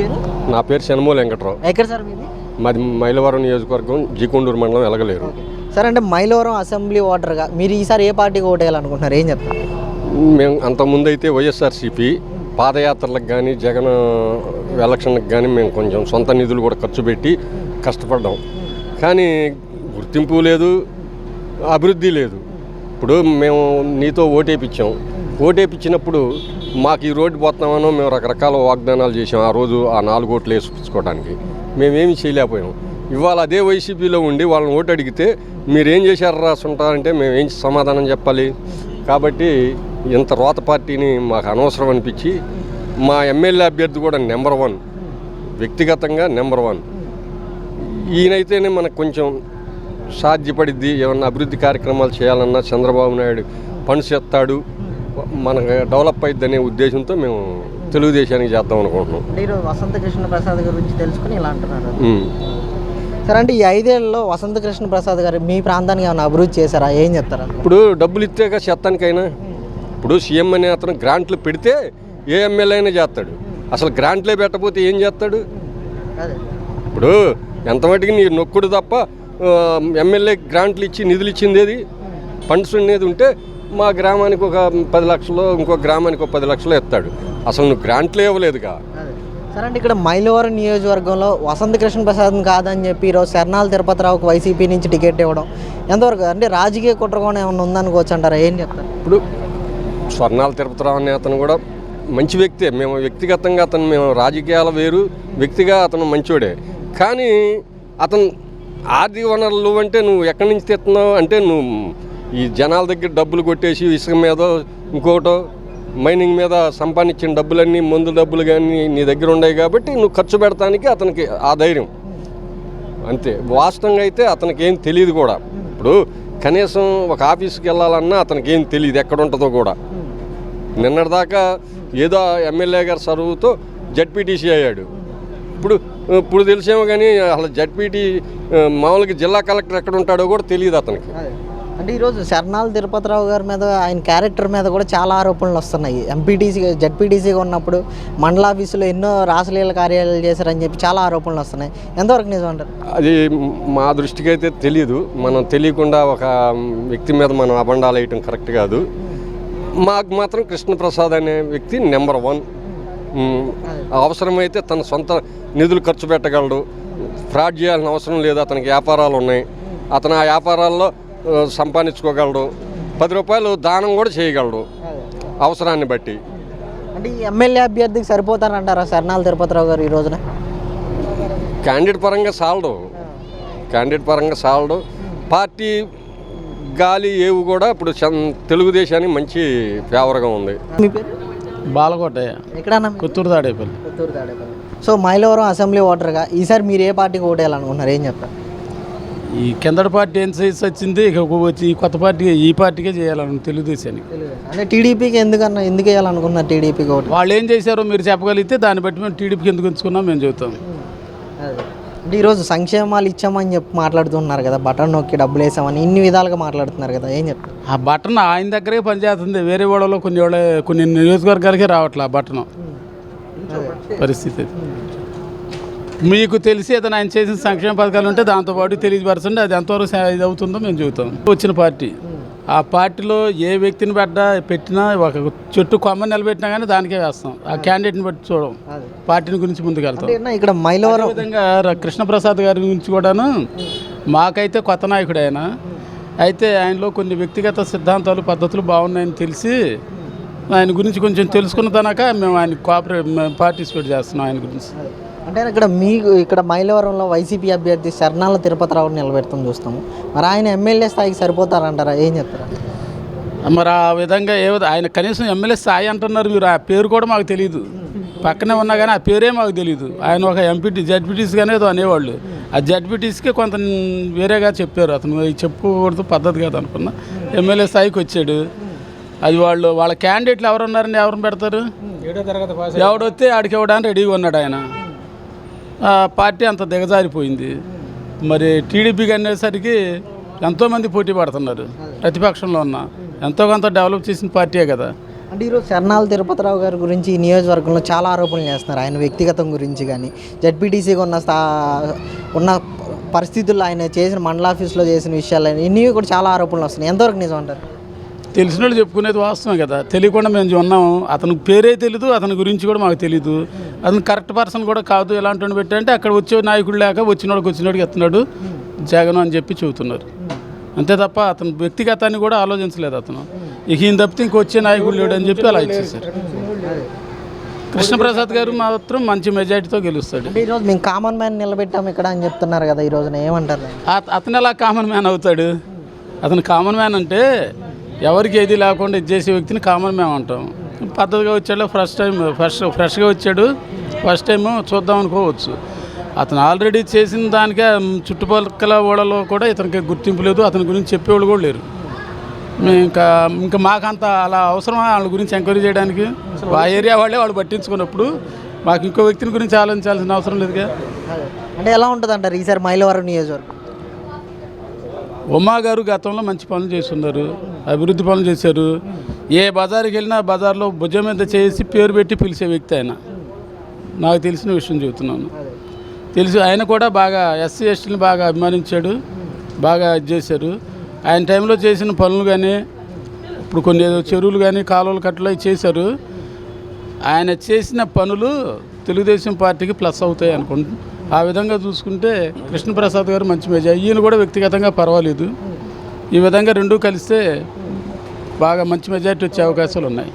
పేరు? నా పేరు శనమూల వెంకట్రావు. ఎక్కడ సార్ మీది? మాది మైలవరం నియోజకవర్గం జీకొండూరు మండలం ఎలగలేరు. సార్ అంటే మైలవరం అసెంబ్లీ ఓటర్గా మీరు ఈసారి ఏ పార్టీకి ఓటేయాలనుకుంటున్నారు ఏం చెప్తారు? మేము అంతకుముందు అయితే వైఎస్ఆర్సీపీ పాదయాత్రలకు కానీ జగన్ ఎలక్షన్లకు కానీ మేము కొంచెం సొంత నిధులు కూడా ఖర్చు పెట్టి కష్టపడ్డాం. కానీ గుర్తింపు లేదు అభివృద్ధి లేదు. ఇప్పుడు మేము నీతో ఓటేపించాం ఓటేపించినప్పుడు మాకు ఈ రోడ్డు పోతున్నామనో మేము రకరకాల వాగ్దానాలు చేసాం ఆ రోజు ఆ నాలుగు ఓట్లు వేసుకోవడానికి మేమేమి చేయలేకపోయాం. ఇవాళ అదే వైసీపీలో ఉండి వాళ్ళని ఓటు అడిగితే మీరేం చేశారు రాసుంటారంటే మేము ఏం సమాధానం చెప్పాలి. కాబట్టి ఇంత రోత పార్టీని మాకు అనవసరం అనిపించి మా ఎమ్మెల్యే అభ్యర్థి కూడా నెంబర్ వన్ వ్యక్తిగతంగా నెంబర్ వన్. ఈయనైతేనే మనకు కొంచెం సాధ్యపడిద్ది ఏమన్నా అభివృద్ధి కార్యక్రమాలు చేయాలన్నా చంద్రబాబు నాయుడు ఫండ్స్ ఎత్తాడు మనకు డెవలప్ అయిద్ది అనే ఉద్దేశంతో మేము తెలుగుదేశానికి చేద్దాం అనుకుంటున్నాం. ఈరోజు వసంత కృష్ణ ప్రసాద్ గురించి తెలుసుకుని ఇలా అంటున్నారు. సార్ అంటే ఈ ఐదేళ్ళలో వసంత కృష్ణ ప్రసాద్ గారు మీ ప్రాంతానికి ఏమైనా అభివృద్ధి చేశారా? ఏం చెప్తారా ఇప్పుడు డబ్బులు ఇస్తేగా చెత్తానికైనా ఇప్పుడు సీఎం అనే అతను గ్రాంట్లు పెడితే ఏ ఎమ్మెల్యే అయినా చేస్తాడు. అసలు గ్రాంట్లే పెట్టకపోతే ఏం చేస్తాడు? ఇప్పుడు ఎంత మటుకు నీ నొక్కుడు తప్ప ఎమ్మెల్యే గ్రాంట్లు ఇచ్చి నిధులు ఇచ్చింది ఏది? ఫండ్స్ ఉండేది ఉంటే మా గ్రామానికి ఒక పది లక్షలు ఇంకో గ్రామానికి ఒక పది లక్షలు ఎత్తాడు అసలు నువ్వు గ్రాంట్లే ఇవ్వలేదుగా. సార్ అంటే ఇక్కడ మైలవరం నియోజకవర్గంలో వసంత కృష్ణ ప్రసాద్ కాదని చెప్పి ఈరోజు శరణాల తిరుపతిరావుకు వైసీపీ నుంచి టికెట్ ఇవ్వడం ఎంతవరకు? అంటే రాజకీయ కుట్రకోణం ఏమైనా ఉందనుకోవచ్చు అంటారా? ఏం చెప్తారు? ఇప్పుడు స్వర్ణాల తిరుపతిరావు అనే అతను కూడా మంచి వ్యక్తే. మేము వ్యక్తిగతంగా అతను మేము రాజకీయాల వేరు వ్యక్తిగా అతను మంచోడే. కానీ అతను ఆర్థిక వనరులు అంటే నువ్వు ఎక్కడి నుంచి తెస్తున్నావు? అంటే నువ్వు ఈ జనాల దగ్గర డబ్బులు కొట్టేసి ఇసుక మీద ఇంకోటో మైనింగ్ మీద సంపాదించిన డబ్బులన్నీ మందు డబ్బులు కానీ నీ దగ్గర ఉన్నాయి కాబట్టి నువ్వు ఖర్చు పెడతానికి అతనికి ఆ ధైర్యం. అంతే. వాస్తవంగా అయితే అతనికి ఏం తెలియదు కూడా. ఇప్పుడు కనీసం ఒక ఆఫీస్కి వెళ్ళాలన్నా అతనికి ఏం తెలియదు ఎక్కడ ఉంటుందో కూడా. నిన్నటిదాకా ఏదో ఎమ్మెల్యే గారి సరువుతో జడ్పీటీసీ అయ్యాడు. ఇప్పుడు ఇప్పుడు తెలిసేమో కానీ అసలు జడ్పీటీ మామూలుగా జిల్లా కలెక్టర్ ఎక్కడ ఉంటాడో కూడా తెలియదు అతనికి. అంటే ఈరోజు శరణాల తిరుపతిరావు గారి మీద ఆయన క్యారెక్టర్ మీద కూడా చాలా ఆరోపణలు వస్తున్నాయి. ఎంపీటీసీ జడ్పీటీసీగా ఉన్నప్పుడు మండల ఆఫీసులో ఎన్నో రాసలీల కార్యాలయాలు చేశారని చెప్పి చాలా ఆరోపణలు వస్తున్నాయి. ఎంతవరకు నిజం అంటారు? అది మా దృష్టికి అయితే తెలియదు మనం తెలియకుండా ఒక వ్యక్తి మీద మనం అబండాలు వేయటం కరెక్ట్ కాదు. మాకు మాత్రం కృష్ణప్రసాద్ అనే వ్యక్తి నెంబర్ వన్. అవసరమైతే తన సొంత నిధులు ఖర్చు పెట్టగలడు. ఫ్రాడ్ చేయాల్సిన అవసరం లేదు. అతనికి వ్యాపారాలు ఉన్నాయి. అతను ఆ వ్యాపారాల్లో సంపాదించుకోగలడు. పది రూపాయలు దానం కూడా చేయగలడు అవసరాన్ని బట్టి. అంటే ఈ ఎమ్మెల్యే అభ్యర్థికి సరిపోతారంటారా శరణాల తిరుపతిరావు గారు ఈ రోజున? క్యాండిడేట్ పరంగా సాలడు క్యాండిడేట్ పరంగా సాలడు పార్టీ గాలి ఏవి కూడా ఇప్పుడు తెలుగుదేశానికి మంచి ఫేవర్గా ఉంది. మీ పేరు? బాలకోటయ్య. ఎక్కడన్నా కొత్తూరు తాడేపల్లి. సో మైలవరం అసెంబ్లీ ఓటర్గా ఈసారి మీరు ఏ పార్టీకి ఓటేయాలనుకుంటున్నారు? ఏం చెప్తారు? ఈ కిందటి పార్టీ ఏం చేసి వచ్చింది? ఇక వచ్చి ఈ కొత్త పార్టీ ఈ పార్టీకే చేయాలను తెలుగుదేశానికి. అంటే టీడీపీకి ఎందుకన్నా ఎందుకు వేయాలనుకుంటున్నారు టీడీపీకి ఓటు వాళ్ళు ఏం చేశారో మీరు చెప్పగలిగితే దాన్ని బట్టి మేము టీడీపీకి ఎందుకు ఎంచుకున్నాం మేము చెబుతాం. అంటే ఈరోజు సంక్షేమాలు ఇచ్చామని చెప్పి మాట్లాడుతున్నారు కదా బటన్ నొక్కి డబ్బులు వేసామని ఇన్ని విధాలుగా మాట్లాడుతున్నారు కదా ఏం చెప్తారు? ఆ బటన్ ఆయన దగ్గరే పనిచేస్తుంది వేరే వాళ్ళలో కొన్ని కొన్ని నియోజకవర్గాలకే రావట్లే ఆ బటన్. పరిస్థితి. మీకు తెలిసి ఏదైనా ఆయన చేసిన సంక్షేమ పథకాలు ఉంటే దాంతోపాటు తెలియపరచండి. అది ఎంతవరకు ఇది అవుతుందో మేము చెబుతాం. వచ్చిన పార్టీ. ఆ పార్టీలో ఏ వ్యక్తిని పెట్టా పెట్టినా ఒక చెట్టు కొమ్మ నిలబెట్టినా కానీ దానికే వేస్తాం. ఆ క్యాండిడేట్ని బట్టి చూడం. పార్టీని గురించి ముందుకెళ్తాం ఇక్కడ మైలవరం విధంగా కృష్ణప్రసాద్ గారి గురించి కూడాను మాకైతే కొత్త నాయకుడు ఆయన. అయితే ఆయనలో కొన్ని వ్యక్తిగత సిద్ధాంతాలు పద్ధతులు బాగున్నాయని తెలిసి ఆయన గురించి కొంచెం తెలుసుకున్న తనక మేము ఆయన కోఆపరేట్ పార్టిసిపేట్ చేస్తున్నాం ఆయన గురించి. అంటే ఇక్కడ మీకు ఇక్కడ మైలవరంలో వైసీపీ అభ్యర్థి శరణాల తిరుపతిరావుని నిలబెడతాం చూస్తాము మరి ఆయన ఎమ్మెల్యే స్థాయికి సరిపోతారంటారా? ఏం చెప్తారా? మరి ఆ విధంగా ఏ ఆయన కనీసం ఎమ్మెల్యే స్థాయి అంటున్నారు మీరు. ఆ పేరు కూడా మాకు తెలియదు పక్కనే ఉన్నా కానీ ఆ పేరే మాకు తెలియదు ఆయన ఒక ఎంపీటీ జడ్పీటీస్ కానీ ఏదో అనేవాళ్ళు. ఆ జడ్పీటీస్కే కొంత వేరేగా చెప్పారు. అతను ఇది చెప్పుకోకూడదు పద్ధతి కాదు అనుకున్నా. ఎమ్మెల్యే స్థాయికి వచ్చాడు. అది వాళ్ళు వాళ్ళ క్యాండిడేట్లు ఎవరు ఉన్నారని ఎవరిని పెడతారు? ఎవడొస్తే ఆడికి ఇవ్వడానికి రెడీగా ఉన్నాడు ఆయన. పార్టీ అంత దిగజారిపోయింది. మరి టీడీపీకి అనేసరికి ఎంతోమంది పోటీ పడుతున్నారు. ప్రతిపక్షంలో ఉన్న ఎంతో కొంత డెవలప్ చేసిన పార్టీయే కదా. అంటే ఈరోజు శరణాల తిరుపతిరావు గారి గురించి ఈ నియోజకవర్గంలో చాలా ఆరోపణలు చేస్తున్నారు. ఆయన వ్యక్తిగతం గురించి కానీ జడ్పీటీసీగా ఉన్న స్థా ఉన్న పరిస్థితుల్లో ఆయన చేసిన మండల ఆఫీస్లో చేసిన విషయాలు ఇన్ని కూడా చాలా ఆరోపణలు వస్తున్నాయి. ఎంతవరకు నిజం అంటారు? తెలిసిన వాళ్ళు చెప్పుకునేది వాస్తవం కదా. తెలియకుండా మేము ఉన్నాము. అతని పేరే తెలీదు అతని గురించి కూడా మాకు తెలియదు అతను కరెక్ట్ పర్సన్ కూడా కాదు ఎలాంటి పెట్టంటే అక్కడ వచ్చే నాయకుడు లేక వచ్చినోడికి వచ్చినోడికి ఎత్తున్నాడు జగన్ అని చెప్పి చెబుతున్నారు. అంతే తప్ప అతను వ్యక్తిగతాన్ని కూడా ఆలోచించలేదు అతను. ఇక ఈయన తప్పితే ఇంకొచ్చే నాయకుడు లేడు అని చెప్పి అలా ఇచ్చేసారు కృష్ణప్రసాద్ గారు మాత్రం మంచి మెజార్టీతో గెలుస్తాడు. ఈరోజు మేము కామన్ మ్యాన్ నిలబెట్టాం ఇక్కడ అని చెప్తున్నారు కదా ఈ రోజున ఏమంటారు? అతను ఎలా కామన్ మ్యాన్ అవుతాడు? అతను కామన్ మ్యాన్ అంటే ఎవరికి ఏది లేకుండా ఇది చేసే వ్యక్తిని కామన్ మ్యాన్ అంటాం. పద్ధతిగా వచ్చాడు. ఫస్ట్ టైం ఫస్ట్ ఫ్రెష్గా వచ్చాడు. ఫస్ట్ టైం చూద్దాం అనుకోవచ్చు. అతను ఆల్రెడీ చేసిన దానికే చుట్టుపక్కల ఓడలో కూడా ఇతనికి గుర్తింపు లేదు. అతని గురించి చెప్పేవాళ్ళు కూడా లేరు. ఇంకా ఇంకా మాకంత అలా అవసరమా? వాళ్ళ గురించి ఎంక్వైరీ చేయడానికి? ఆ ఏరియా వాళ్ళే వాళ్ళు పట్టించుకున్నప్పుడు మాకు ఇంకో వ్యక్తిని గురించి ఆలోచించాల్సిన అవసరం లేదుగా. అంటే ఎలా ఉంటుంది అంటారు ఈసారి మైలవరం నియోజకవర్గం? ఉమా గారు గతంలో మంచి పనులు చేస్తున్నారు. అభివృద్ధి పనులు చేశారు. ఏ బజార్కి వెళ్ళినా బజార్లో భుజం మీద చేసి పేరు పెట్టి పిలిచే వ్యక్తి ఆయన. నాకు తెలిసిన విషయం చెబుతున్నాను. తెలుసు ఆయన కూడా బాగా ఎస్సీ ఎస్టీని బాగా అభిమానించాడు బాగా ఇది చేశారు. ఆయన టైంలో చేసిన పనులు కానీ ఇప్పుడు కొన్ని ఏదో చెరువులు కానీ కాలువలు కట్టలు చేశారు. ఆయన చేసిన పనులు తెలుగుదేశం పార్టీకి ప్లస్ అవుతాయి అనుకుంటున్నాను ఆ విధంగా చూసుకుంటే కృష్ణప్రసాద్ గారు మంచి మెజార్ ఈయన కూడా వ్యక్తిగతంగా పర్వాలేదు. ఈ విధంగా రెండూ కలిస్తే బాగా మంచి మెజార్టీ వచ్చే అవకాశాలు ఉన్నాయి.